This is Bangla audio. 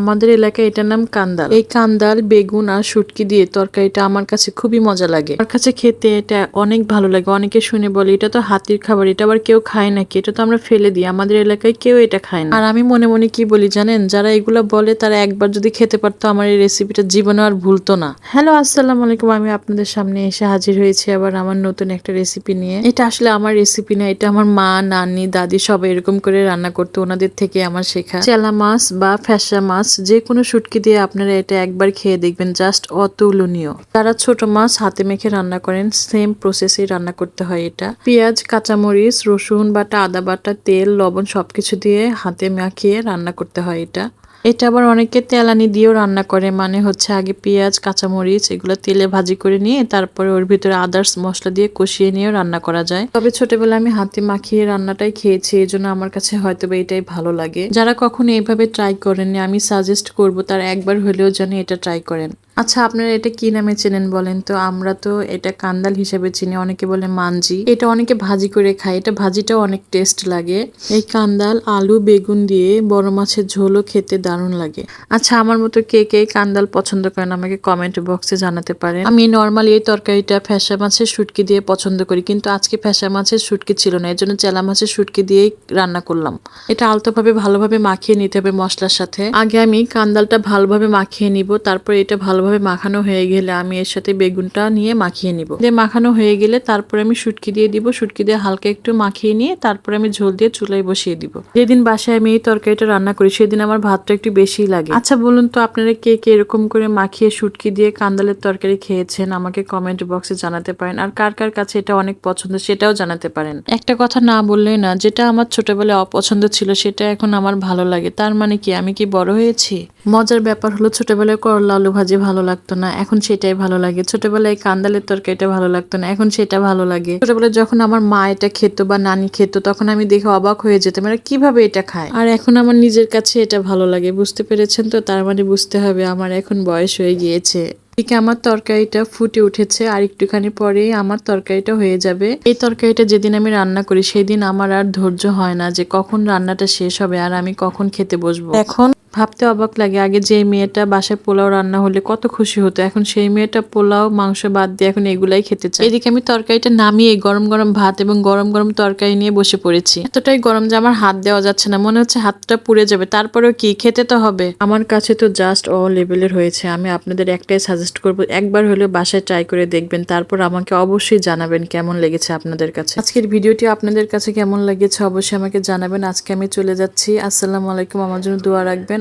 আমাদের এলাকায় এটার নাম কান্দাল। এই কান্দাল, বেগুন আর শুটকি দিয়ে তরকারিটা আমার কাছে খুবই মজা লাগে। আমার কাছে খেতে এটা অনেক ভালো লাগে। অনেকে শুনে বলে, এটা তো হাতির খাবার, এটা আবার কেউ খায় নাকি? এটা তো আমরা ফেলে দিই। আমাদের এলাকায় কেউ এটা খায় না। আর আমি মনে মনে কি বলি জানেন, যারা এগুলো বলে, তারা একবার যদি খেতে পারতো, আমার এই রেসিপিটা জীবনে আর ভুলতো না। হ্যালো আসসালামু আলাইকুম। আমি আপনাদের সামনে এসে হাজির হয়েছি আবার আমার নতুন একটা রেসিপি নিয়ে। এটা আসলে আমার রেসিপি না, এটা আমার মা, নানি, দাদি সবাই এরকম করে রান্না করতো, ওনাদের থেকে আমার শেখা। চেলা মাছ বা ফ্যাসা মাছ যে কোনো শুটকি দিয়ে আপনারা এটা একবার খেয়ে দেখবেন, জাস্ট অতুলনীয়। যারা ছোট মাছ হাতে মেখে রান্না করেন সেম প্রসেসে রান্না করতে হয় এটা। পেঁয়াজ, কাঁচামরিচ, রসুন বাটা, আদা বাটা, তেল, লবণ সবকিছু দিয়ে হাতে মাখিয়ে রান্না করতে হয় এটা। এটা আবার অনেকে তেলানি দিয়েও রান্না করে মানে হচ্ছে আগে পেঁয়াজ, কাঁচামরিচ এগুলো তেলে ভাজি করে নিয়ে তারপরে ওর ভিতরে আদার্স মশলা দিয়ে কষিয়ে নিয়েও রান্না করা যায়। তবে ছোটবেলায় আমি হাতে মাখিয়ে রান্নাটাই খেয়েছি, এই জন্য আমার কাছে হয়তো বা এটাই ভালো লাগে। যারা কখনো এইভাবে ট্রাই করেননি, আমি সাজেস্ট করব তার একবার হলেও যেন এটা ট্রাই করেন। আচ্ছা আপনারা এটা কি নামে চেনেন বলেন তো? আমরা তো এটা কান্দাল হিসেবে চিনি, অনেকে বলে মানজি এটা অনেকে ভাজি করে খায়, এটা ভাজিটাও অনেক টেস্ট লাগে। এই কান্দাল আলু, বেগুন দিয়ে বড় মাছের ঝোলও খেতে দারুণ লাগে। আচ্ছা আমার মতো কে কে কান্দাল পছন্দ করেন আমাকে কমেন্ট বক্সে জানাতে পারেন। আমি নর্মালি এই তরকারিটা ফ্যাসা মাছের শুটকি দিয়ে পছন্দ করি, কিন্তু আজকে ফ্যাসা মাছের শুটকি ছিল না এর জন্য চেলা মাছের শুটকি দিয়েই রান্না করলাম। এটা আলতোভাবে ভালোভাবে মাখিয়ে নিতে হবে মশলার সাথে। আগে আমি কান্দালটা ভালোভাবে মাখিয়ে নিব, তারপর এটা ভালোভাবে মাখানো হয়ে গেলে আমি এর সাথে বেগুনটা নিয়ে মাখিয়ে নিব। দিয়ে মাখানো হয়ে গেলে তারপরে আমি শুটকি দিয়ে দিব। শুটকি দিয়ে হালকা একটু মাখিয়ে নিয়ে তারপরে আমি ঝোল দিয়ে চুলায় বসিয়ে দিব। যেদিন বাসায় আমি এই তরকারিটা রান্না করি, সেদিন আমার ভাতটা একটু বেশিই লাগে। আচ্ছা বলুন তো আপনারা কে কে এরকম করে মাখিয়ে শুটকি দিয়ে কান্দালের তরকারি খেয়েছেন? আমাকে কমেন্ট বক্সে জানাতে পারেন। আর কার কার কাছে এটা অনেক পছন্দ, সেটাও জানাতে পারেন। একটা কথা না বললেই না, যেটা আমার ছোটবেলায় অপছন্দ ছিল, সেটা এখন আমার ভালো লাগে। তার মানে কি আমি কি বড় হয়েছি? মজার ব্যাপার হলো ছোটবেলায় করলা আলু ভাজি ভালো লাগতো না, এখন সেটাই ভালো লাগে। ছোটবেলায় কান্দালের তরকারিটা ভালো লাগতো না, এখন সেটা ভালো লাগে। ছোটবেলায় যখন আমার মা এটা খেত বা নানি খেত, তখন আমি দেখে অবাক হয়ে যেতাম, এরা কীভাবে এটা খায়? আর এখন আমার নিজের কাছে এটা ভালো লাগে, বুঝতে পেরেছেন তো? তার মানে বুঝতে হবে আমার এখন বয়স হয়ে গিয়েছে। এদিকে আমার তরকারিটা ফুটে উঠেছে, আর একটুখানি পরেই আমার তরকারিটা হয়ে যাবে। এই তরকারিটা যেদিন আমি রান্না করি, সেদিন আমার আর ধৈর্য হয় না যে কখন রান্নাটা শেষ হবে আর আমি কখন খেতে বসবো। এখন ভাবতে অবাক লাগে, আগে যে মেয়েটা বাসায় পোলাও রান্না হলে কত খুশি হতো, এখন সেই মেয়েটা পোলাও, মাংস বাদ দিয়ে এখন এগুলাই খেতে চায়। এদিকে আমি তরকারিটা নামিয়ে গরম গরম ভাত এবং গরম গরম তরকারি নিয়ে বসে পড়েছি। এতটাই গরম যে আমার হাত দেওয়া যাচ্ছে না, মনে হচ্ছে হাতটা পুড়ে যাবে, তারপরেও কি, খেতে তো হবে। আমার কাছে তো জাস্ট অ লেভেলের হয়েছে, আমি আপনাদের একটাই সাজেস্ট করব, একবার হলেও বাসায় ট্রাই করে দেখবেন, তারপর আমাকে অবশ্যই জানাবেন কেমন লেগেছে আপনাদের কাছে। আজকের ভিডিওটি আপনাদের কাছে কেমন লেগেছে, অবশ্যই আমাকে জানাবেন। আজকে আমি চলে যাচ্ছি, আসসালামু আলাইকুম, আমার জন্য দোয়া রাখবেন।